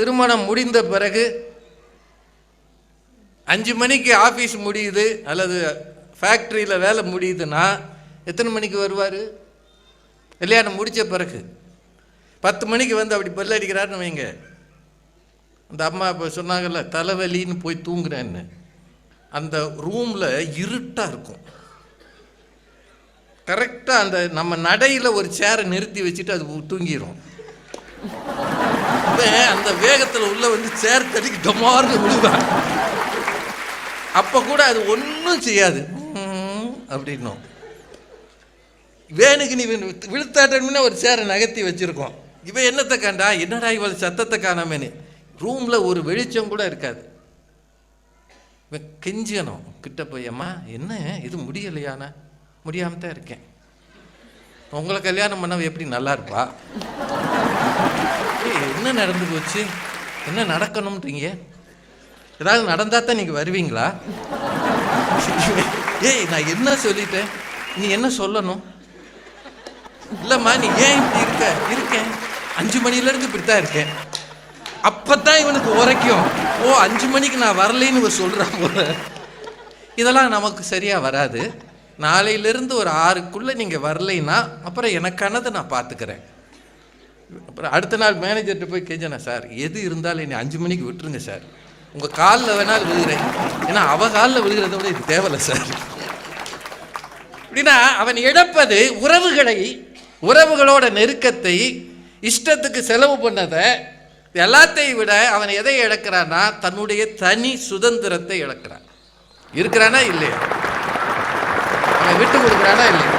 திருமணம் முடிந்த பிறகு அஞ்சு மணிக்கு ஆஃபீஸ் முடியுது அல்லது ஃபேக்ட்ரியில் வேலை முடியுதுன்னா எத்தனை மணிக்கு வருவார்? கல்யாணம் முடித்த பிறகு. பத்து மணிக்கு வந்து அப்படி பல்ல அடிக்கிறாருன்னு வைங்க. அந்த அம்மா இப்போ சொன்னாங்கல்ல தலைவலின்னு போய் தூங்குறேன்னு. அந்த ரூமில் இருட்டாக இருக்கும். கரெக்டாக அந்த நம்ம நடையில் ஒரு சேரை நிறுத்தி வச்சுட்டு அது தூங்கிடும் அவன் அந்த வேகத்தில் உள்ள வந்து சேர் தடிக்கு டமார்னு விழுவான். அப்போ கூட அது ஒன்றும் செய்யாது. அப்படின்னும். வேணுக்கு நீ விழுத்தாட்டம்னா ஒரு சேரை நகர்த்தி வச்சிருக்கோம். இவன் என்னத்தை கண்டா என்னடா இவள் சத்தத்தை காணாமேன்னு. ரூமில் ஒரு வெளிச்சம் கூட இருக்காது. இவன் கெஞ்சணும் கிட்ட போய் அம்மா என்ன? இது முடியலையாண்ணா? முடியாமல் தான் இருக்கேன். உங்களை கல்யாணம் பண்ணவ எப்படி நல்லா இருப்பா? என்ன நடந்து போச்சு? என்ன நடக்கணும்ன்றீங்க? ஏதாவது நடந்தா தான் நீங்கள் வருவீங்களா? ஏய் நான் என்ன சொல்லிட்டேன்? நீ என்ன சொல்லணும்? இல்லைம்மா நீ ஏன் இப்படி இருக்க? இருக்கேன். அஞ்சு மணிலேருந்து இப்படி தான் இருக்கேன். அப்போ தான் இவனுக்கு உரைக்கும். ஓ அஞ்சு மணிக்கு நான் வரலைன்னு இவர் சொல்கிறான் போல. இதெல்லாம் நமக்கு சரியாக வராது. நாளையிலேருந்து ஒரு ஆறுக்குள்ளே நீங்கள் வரலைன்னா அப்புறம் எனக்கானதை நான் பார்த்துக்கிறேன். அப்புறம் அடுத்த நாள் மேனேஜர்கிட்ட போய் கேஞ்சனா சார் எது இருந்தாலும் என்னை அஞ்சு மணிக்கு விட்டுருங்க சார். உங்கள் காலில் வேணாலும் விழுகிறேன். ஏன்னா அவ காலில் விழுகிறத விட இது தேவையில்லை சார். அப்படின்னா அவன் இழப்பது உறவுகளை உறவுகளோட நெருக்கத்தை இஷ்டத்துக்கு செலவு பண்ணதை எல்லாத்தையும் விட அவன் எதை இழக்கிறான்னா தன்னுடைய தனி சுதந்திரத்தை இழக்கிறான். இருக்கிறானா இல்லையா? அவன் விட்டு கொடுக்குறானா இல்லையா?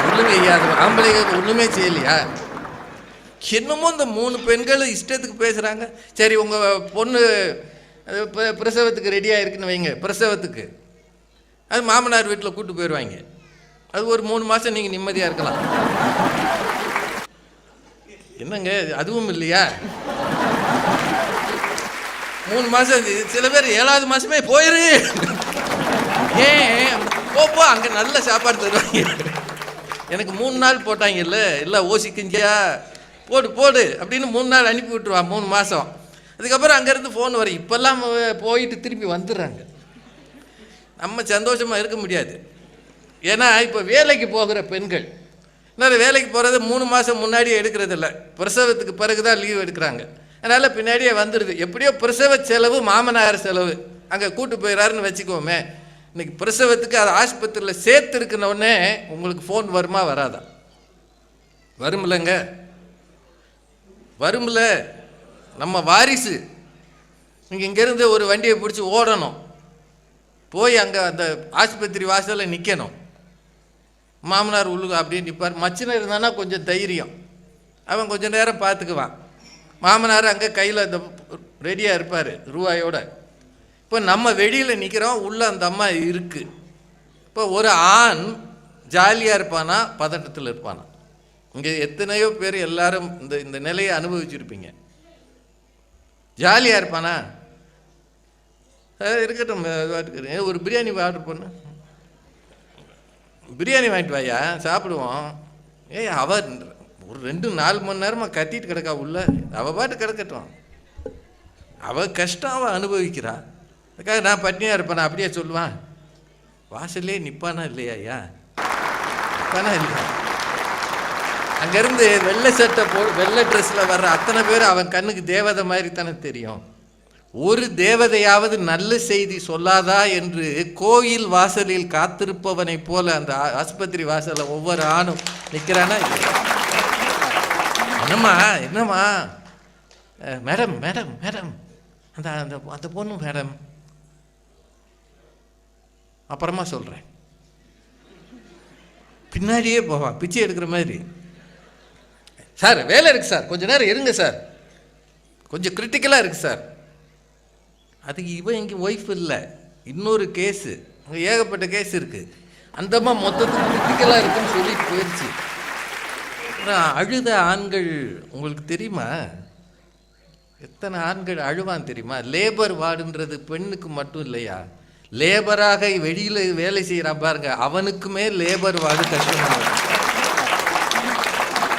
சொல்லுங்க ஐயா அது ஆம்பளைங்க ஒன்றுமே செய்யலையா? என்னமோ இந்த மூணு பெண்கள் இஷ்டத்துக்கு பேசுகிறாங்க சரி உங்கள் பொண்ணு அது ப- பிரசவத்துக்கு ரெடியாக இருக்குன்னு வைங்க. பிரசவத்துக்கு. அது மாமனார் வீட்டில் கூப்பிட்டு போயிடுவாங்க அது ஒரு மூணு மாதம் நீங்கள் நிம்மதியாக இருக்கலாம். என்னங்க அதுவும் இல்லையா? மூணு மாதம் சில பேர் ஏழாவது மாதமே போயிரு. ஏன்? போ போ அங்கே நல்ல சாப்பாடு தருவாங்க. எனக்கு மூணு நாள் போட்டாங்கல்ல இல்லை ஓசி கிஞ்சியா? போடு போடு அப்படின்னு மூணு நாள் அனுப்பி விட்டுருவான் மூணு மாதம் அதுக்கப்புறம் அங்கேருந்து ஃபோன் வரும். இப்போல்லாம் போயிட்டு திரும்பி வந்துடுறாங்க. நம்ம சந்தோஷமாக இருக்க முடியாது. ஏன்னா இப்போ வேலைக்கு போகிற பெண்கள் இன்னொரு வேலைக்கு போகிறது மூணு மாதம் முன்னாடியே எடுக்கிறதில்ல. பிரசவத்துக்கு பிறகு தான் லீவ் எடுக்கிறாங்க. அதனால் பின்னாடியே வந்துடுது. எப்படியோ பிரசவ செலவு மாமனார் செலவு. அங்கே கூட்டு போயிடறாருன்னு வச்சுக்கோமே. இன்னைக்கு பிரசவத்துக்கு அது ஆஸ்பத்திரியில் சேர்த்து உங்களுக்கு ஃபோன் வருமா வராதா? வருமில்லங்க. வரும்ல? நம்ம வாரிசு. நீங்கள் இங்கேருந்து ஒரு வண்டியை பிடிச்சி ஓடணும். போய் அங்கே அந்த ஆஸ்பத்திரி வாசலில் நிற்கணும் மாமனார் உள்ளுக அப்படியே நிற்பார் மச்சினர் இருந்தானா கொஞ்சம் தைரியம். அவன் கொஞ்சம் நேரம் பார்த்துக்குவான். மாமனார் அங்கே கையில் அந்த ரெடியாக இருப்பார் ரூபாயோட. இப்போ நம்ம வெளியில் நிற்கிறோம் உள்ளே அந்த அம்மா இருக்குது இப்போ ஒரு ஆண் ஜாலியாக இருப்பானா? பதட்டத்தில் இருப்பானா? இங்கே எத்தனையோ பேர் எல்லாரும் இந்த இந்த நிலையை அனுபவிச்சிருப்பீங்க. ஜாலியாக இருப்பானா? இருக்கட்டும் ஒரு பிரியாணி ஆர்டர் பண்ணு. பிரியாணி வாங்கிட்டு வாயா? சாப்பிடுவோம். ஏய் அவ ஒரு ரெண்டு நாலு மணி நேரமாக கத்திட்டு கிடக்கா உள்ள. அவ பாட்டு கிடக்கட்டும். அவ கஷ்டம் அவள் அனுபவிக்கிறா. அதுக்காக நான் பட்னியாக இருப்பேன்? அப்படியே சொல்லுவான் வாசல்லே நிற்பானா இல்லையா ஐயா? நிற்பானா இல்லையா? அங்கேருந்து வெள்ளை சட்டை போ வெள்ளை ட்ரெஸ்ஸில் வர்ற அத்தனை பேர் அவன் கண்ணுக்கு தேவதை மாதிரி தானே தெரியும். ஒரு தேவதையாவது நல்ல செய்தி சொல்லாதா என்று கோயில் வாசலில் காத்திருப்பவனைப் போல அந்த ஆஸ்பத்திரி வாசலில் ஒவ்வொரு ஆணும் நிற்கிறானா என்னம்மா என்னம்மா? Madam madam madam. அந்த அந்த அந்த பொண்ணு மேடம். அப்புறமா சொல்கிறேன் பின்னாடியே போவான் பிச்சை எடுக்கிற மாதிரி. சார் வேலை இருக்குது சார். கொஞ்சம் நேரம் இருங்க சார். கொஞ்சம் கிரிட்டிக்கலாக இருக்குது சார். அதுக்கு இவன் இங்கே ஒய்ஃப் இல்லை. இன்னொரு கேஸு அங்கே ஏகப்பட்ட கேஸ் இருக்குது அந்தம்மா மொத்தத்துக்கு கிரிட்டிக்கலாக இருக்குன்னு சொல்லிட்டு போயிடுச்சு அப்புறம் அழுத ஆண்கள் உங்களுக்கு தெரியுமா? எத்தனை ஆண்கள் அழுவான் தெரியுமா? லேபர் வார்டுன்றது பெண்ணுக்கு மட்டும் இல்லையா? லேபராக வெளியில் வேலை செய்கிறான் பாருங்க. அவனுக்குமே லேபர் வார்டு கஷ்டமாக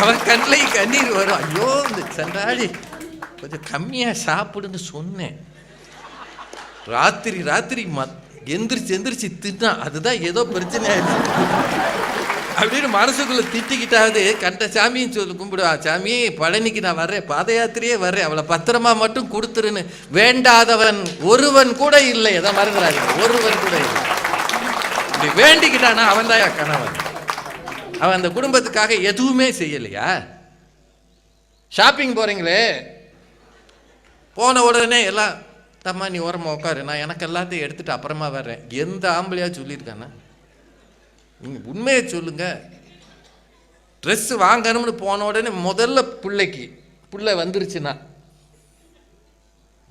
அவன் கண்ணில் கண்ணீர் வரும். ஐயோ இந்த சண்டாடி கொஞ்சம் கம்மியாக சாப்பிடுன்னு சொன்னேன். ராத்திரி ராத்திரி மத் எந்திரிச்சு எந்திரிச்சு தின்னா அதுதான் ஏதோ பிரச்சனை அப்படின்னு மனசுக்குள்ளே திட்டிக்கிட்டாவது கண்ட சாமியும் சொல்லி கும்பிடுவா சாமி பழனிக்கு நான் வர்றேன். பாத யாத்திரையே வர்றேன். அவளை பத்திரமா மட்டும் கொடுத்துருன்னு. வேண்டாதவன் ஒருவன் கூட இல்லை. எதை மறந்துடாது ஒருவன் கூட இல்லை. இப்படி வேண்டிக்கிட்டானா? அவன் தான் கணவன். அவன் அந்த குடும்பத்துக்காக எதுவுமே செய்யலையா? ஷாப்பிங் போகிறீங்களே போன உடனே எல்லாம் தம்மா நீ ஓரமாக உட்காரு. நான் எனக்கு எல்லாத்தையும் எடுத்துட்டு அப்புறமா வர்றேன். எந்த ஆம்பளையாக சொல்லியிருக்கானே? நீங்கள் உண்மையை சொல்லுங்க. ட்ரெஸ் வாங்கணும்னு போன உடனே முதல்ல பிள்ளைக்கு பிள்ளை வந்துருச்சுன்னா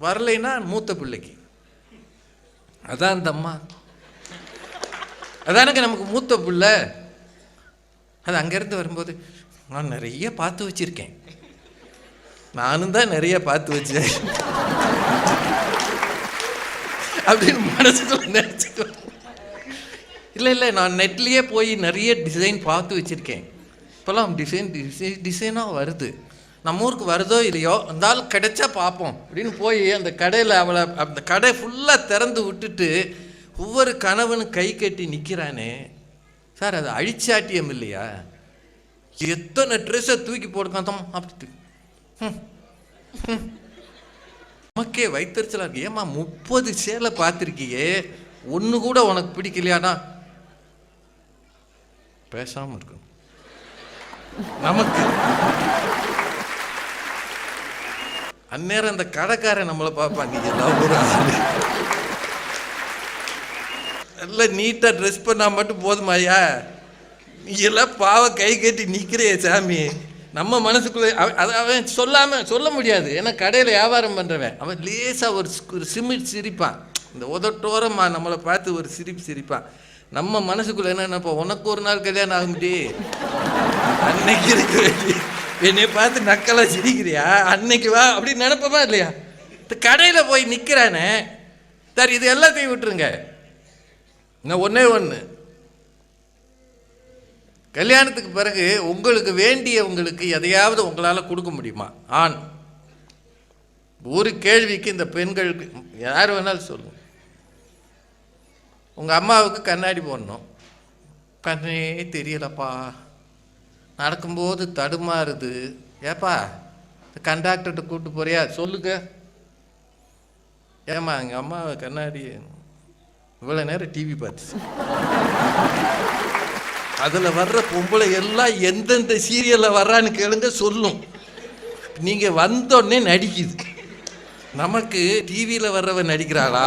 வரலைன்னா மூத்த பிள்ளைக்கு. அதான் தம்மா. அதானுங்க நமக்கு மூத்த பிள்ளை. அது அங்கேருந்து வரும்போது நான் நிறைய பார்த்து வச்சுருக்கேன். நானும் தான் நிறைய பார்த்து வச்சேன். அப்படின்னு மனசுக்குள்ள நினச்சிட்டு இல்லை இல்லை நான் நெட்லேயே போய் நிறைய டிசைன் பார்த்து வச்சுருக்கேன். இப்போல்லாம் டிசைன் டிசைன் டிசைனாக வருது. நம்ம ஊருக்கு வருதோ இல்லையோ இருந்தாலும் கிடைச்சா பார்ப்போம் அப்படின்னு போய் அந்த கடையில் அவளை அந்த கடை ஃபுல்லாக திறந்து விட்டுட்டு ஒவ்வொரு கணவனும் கை கட்டி நிற்கிறானே சார் அது அழிச்சாட்டியம் இல்லையா? எத்தனை ட்ரெஸ்ஸை தூக்கி போடுக்காந்தோம் அப்படி நமக்கே வைத்தறிச்சலாக இருக்கு. ஏமா முப்பது சேலை பார்த்துருக்கியே ஒன்று கூட உனக்கு பிடிக்கலையாடா? பேசாமல் இருக்கும் நமக்கு. அந்நேரம் அந்த கடைக்காரன் நம்மளை பார்ப்பாங்க எல்லாம் ஒரு நல்லா நீட்டாக ட்ரெஸ் பண்ணால் மட்டும் போதுமாயா நீ எல்லாம் பாவ கை கட்டி நிற்கிறியே சாமி. நம்ம மனசுக்குள்ளே அவன் அது அவன் சொல்லாமல் சொல்ல முடியாது. ஏன்னா கடையில் வியாபாரம் பண்ணுறவன் அவன் லேசாக ஒரு ஒரு சிமிட் சிரிப்பான். இந்த உதட்டோரமா நம்மளை பார்த்து ஒரு சிரிப்பு சிரிப்பான். நம்ம மனசுக்குள்ள என்ன நினைப்போம் உனக்கு ஒரு நாள் கல்யாணம் ஆகும்டி. அன்னைக்கு இருக்கு என்னை பார்த்து நக்கலாக சிரிக்கிறியா? அன்னைக்கு வா அப்படின்னு நினைப்போமா இல்லையா? இந்த கடையில் போய் நிற்கிறானே சார் இது எல்லாத்தையும் விட்டுருங்க. நான் ஒன்றே ஒன்று கல்யாணத்துக்கு பிறகு உங்களுக்கு வேண்டியவங்களுக்கு எதையாவது உங்களால் கொடுக்க முடியுமா? ஆண். ஒரு கேள்விக்கு இந்த பெண்களுக்கு யார் வேணாலும் சொல்லுங்க. உங்கள் அம்மாவுக்கு கண்ணாடி போடணும். கண்ணே தெரியலப்பா. நடக்கும்போது தடுமாறுது. ஏப்பா இந்த கண்டாக்டர்கிட்ட கூப்பிட்டு போறியா? சொல்லுங்க. ஏம்மா எங்கள் அம்மா கண்ணாடி இவ்வளோ நேரம் டிவி பார்த்துச்சு. அதில் வர்ற பொம்பளை எல்லாம் எந்தெந்த சீரியலில் வர்றான்னு கேளுங்க சொல்லும். நீங்கள் வந்தோடனே நடிக்குது. நமக்கு டிவியில் வர்றவன் நடிக்கிறாளா?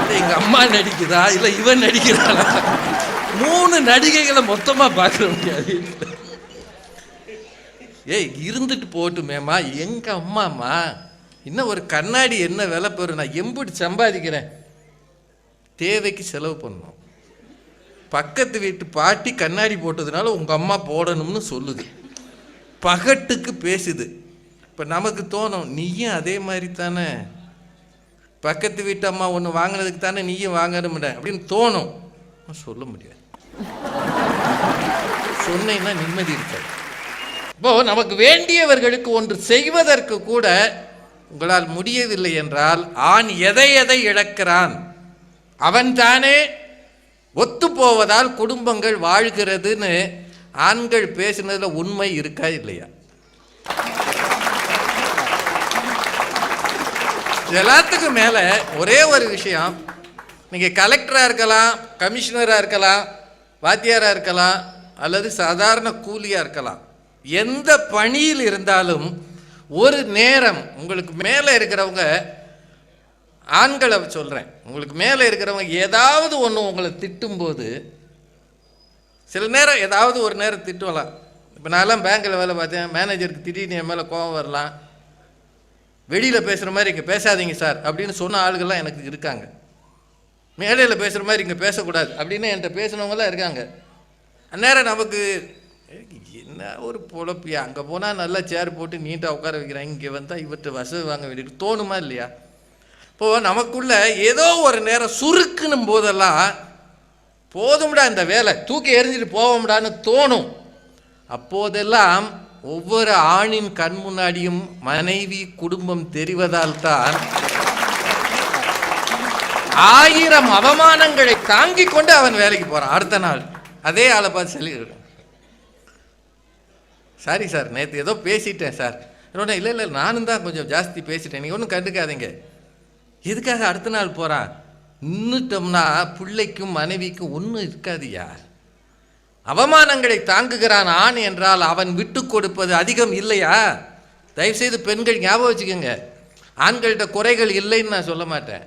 இல்லை எங்கள் அம்மா நடிக்குதா? இல்லை இவன் நடிக்கிறாளா? மூணு நடிகைகளை மொத்தமாக பார்க்க முடியாது ஏய் இருந்துட்டு போட்டுமேம்மா எங்கள் அம்மாம்மா இன்னும் ஒரு கண்ணாடி என்ன விலை பெறும் நான் எம்புட்டு சம்பாதிக்கிறேன். தேவைக்கு செலவு பண்ணோம். பக்கத்து வீட்டு பாட்டி கண்ணாடி போட்டதுனால உங்கள் அம்மா போடணும்னு சொல்லுது. பகட்டுக்கு பேசுது. இப்போ நமக்கு தோணும் நீயும் அதே மாதிரி தானே பக்கத்து வீட்டு அம்மா ஒன்று வாங்கினதுக்கு தானே நீயும் வாங்கணும்ட அப்படின்னு தோணும். சொல்ல முடியாது. சொன்னீங்கன்னா நிம்மதி இருக்காது. இப்போ நமக்கு வேண்டியவர்களுக்கு ஒன்று செய்வதற்கு கூட உங்களால் முடியவில்லை என்றால் ஆண் எதை எதை இழக்கிறான்? அவன்தானே ஒத்து போவதால் குடும்பங்கள் வாழ்கிறதுன்னு ஆண்கள் பேசினதில் உண்மை இருக்கா இல்லையா? எல்லாத்துக்கும் மேலே ஒரே ஒரு விஷயம். நீங்கள் கலெக்டராக இருக்கலாம் கமிஷனராக இருக்கலாம் வாத்தியாராக இருக்கலாம் அல்லது சாதாரண கூலியாக இருக்கலாம். எந்த பணியில் இருந்தாலும் ஒரு நேரம் உங்களுக்கு மேலே இருக்கிறவங்க ஆண்களை சொல்கிறேன் உங்களுக்கு மேலே இருக்கிறவங்க ஏதாவது ஒன்று உங்களை திட்டும்போது சில நேரம் ஏதாவது ஒரு நேரம் திட்டுவலாம். இப்போ நான்லாம் பேங்க்கில் வேலை பார்த்தேன். மேனேஜருக்கு திடீர்னு என் மேலே கோவம் வரலாம். வெளியில் பேசுகிற மாதிரி இங்கே பேசாதீங்க சார் அப்படின்னு சொன்ன ஆளுகள்லாம் எனக்கு இருக்காங்க. மேடையில் பேசுகிற மாதிரி இங்கே பேசக்கூடாது அப்படின்னு என்கிட்ட பேசினவங்களாம் இருக்காங்க. அந்நேரம் நமக்கு என்ன ஒரு பொழப்பியா அங்கே போனால் நல்லா சேர் போட்டு நீட்டாக உட்கார வைக்கிறாங்க இங்கே வந்தால் இவற்றை வசதி வாங்க வேண்டியது தோணுமா இல்லையா? இப்போது நமக்குள்ள ஏதோ ஒரு நேரம் சுருக்குனும் போதெல்லாம் போதும்டா இந்த வேலை தூக்கி எறிஞ்சிட்டு போவோம்டான்னு தோணும். அப்போதெல்லாம் ஒவ்வொரு ஆணின் கண் முன்னாடியும் மனைவி குடும்பம் தெரிவதால் தான் ஆயிரம் அவமானங்களை தாங்கி கொண்டு அவன் வேலைக்கு போறான். அடுத்த நாள் அதே ஆளை பார்த்து சொல்லி சாரி சார் நேற்று ஏதோ பேசிட்டேன் சார். இல்லை இல்லை இல்லை நானும் தான் கொஞ்சம் ஜாஸ்தி பேசிட்டேன். நீங்கள் ஒன்றும் கண்டுக்காதீங்க. எதுக்காக அடுத்த நாள் போகிறான் நின்றுட்டோம்னா பிள்ளைக்கும் மனைவிக்கும் ஒன்றும் இருக்காதியா அவமானங்களை தாங்குகிறான் ஆண் என்றால் அவன் விட்டு கொடுப்பது அதிகம் இல்லையா? தயவுசெய்து பெண்கள் ஞாபகம் வச்சுக்கோங்க. ஆண்கள்கிட்ட குறைகள் இல்லைன்னு நான் சொல்ல மாட்டேன்.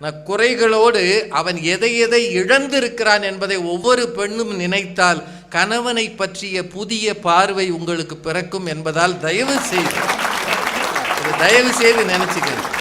நான் குறைகளோடு அவன் எதை எதை இழந்திருக்கிறான் என்பதை ஒவ்வொரு பெண்ணும் நினைத்தால் கணவனை பற்றிய புதிய பார்வை உங்களுக்கு பிறக்கும் என்பதால் தயவு செய்து தயவு செய்து நினைச்சுக்கங்க.